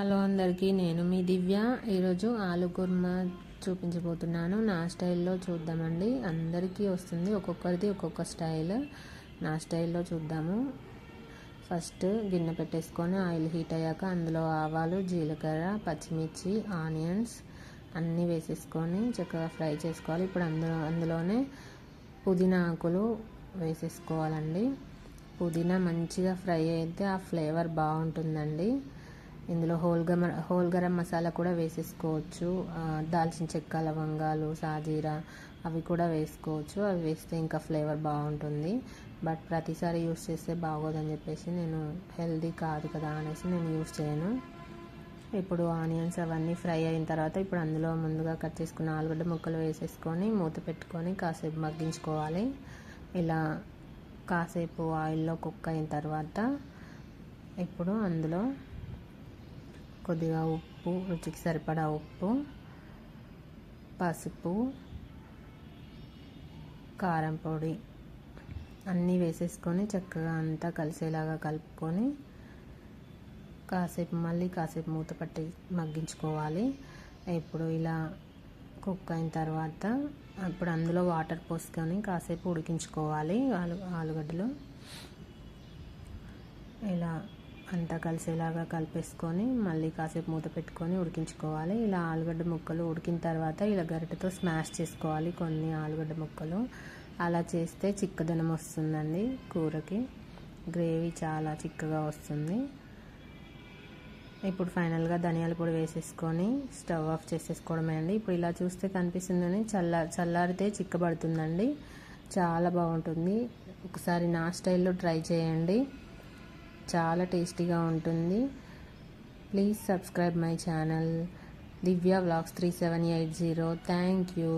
Hello అందరికీ నేను మీ దివ్య. ఈరోజు ఆలు కుర్మా చూపించబోతున్నాను. నా స్టైల్లో చూద్దామండి. అందరికీ వస్తుంది ఒక్కొక్కరిది ఒక్కొక్క స్టైల్. నా స్టైల్లో చూద్దాము. ఫస్ట్ గిన్నె పెట్టేసుకొని ఆయిల్ హీట్ అయ్యాక అందులో ఆవాలు జీలకర్ర పచ్చిమిర్చి ఆనియన్స్ అన్నీ వేసేసుకొని చక్కగా ఫ్రై చేసుకోవాలి. ఇప్పుడు అందులో అందులోనే పుదీనా ఆకులు వేసేసుకోవాలండి. పుదీనా మంచిగా ఫ్రై అయితే ఆ ఫ్లేవర్ బాగుంటుందండి. ఇందులో హోల్ గమ హోల్ గరం మసాలా కూడా వేసేసుకోవచ్చు. దాల్చిన చెక్క లవంగాలు సాజీరా అవి కూడా వేసుకోవచ్చు. అవి వేస్తే ఇంకా ఫ్లేవర్ బాగుంటుంది. బట్ ప్రతిసారి యూస్ చేస్తే బాగోదని చెప్పేసి నేను హెల్దీ కాదు కదా అనేసి నేను యూస్ చేయను. ఇప్పుడు ఆనియన్స్ అవన్నీ ఫ్రై అయిన తర్వాత ఇప్పుడు అందులో ముందుగా కట్ చేసుకున్న ఆలుగడ్డ ముక్కలు వేసేసుకొని మూత పెట్టుకొని కాసేపు మగ్గించుకోవాలి. ఇలా కాసేపు ఆయిల్లో కుక్ అయిన తర్వాత ఇప్పుడు అందులో కొద్దిగా ఉప్పు రుచికి సరిపడా ఉప్పు పసుపు కారం పొడి అన్నీ వేసేసుకొని చక్కగా అంతా కలిసేలాగా కలుపుకొని కాసేపు మళ్ళీ కాసేపు మూత పట్టి మగ్గించుకోవాలి. ఇప్పుడు ఇలా కుక్ అయిన తర్వాత అప్పుడు అందులో వాటర్ పోసుకొని కాసేపు ఉడికించుకోవాలి. ఆలు ఆలుగడ్డలు. ఇలా అంతా కలిసేలాగా కలిపేసుకొని మళ్ళీ కాసేపు మూత పెట్టుకొని ఉడికించుకోవాలి. ఇలా ఆలుగడ్డ ముక్కలు ఉడికిన తర్వాత ఇలా గరిటెతో స్మాష్ చేసుకోవాలి కొన్ని ఆలుగడ్డ ముక్కలు. అలా చేస్తే చిక్కదనం వస్తుందండి కూరకి. గ్రేవీ చాలా చిక్కగా వస్తుంది. ఇప్పుడు ఫైనల్గా ధనియాల పొడి వేసేసుకొని స్టవ్ ఆఫ్ చేసేసుకోవడమే అండి. ఇప్పుడు ఇలా చూస్తే కనిపిస్తుందని చల్ల చల్లారితే చిక్కబడుతుందండి. చాలా బాగుంటుంది. ఒకసారి నా స్టైల్లో ట్రై చేయండి. చాలా టేస్టీగా ఉంటుంది. Please subscribe my channel Divya vlogs three seven eight zero thank you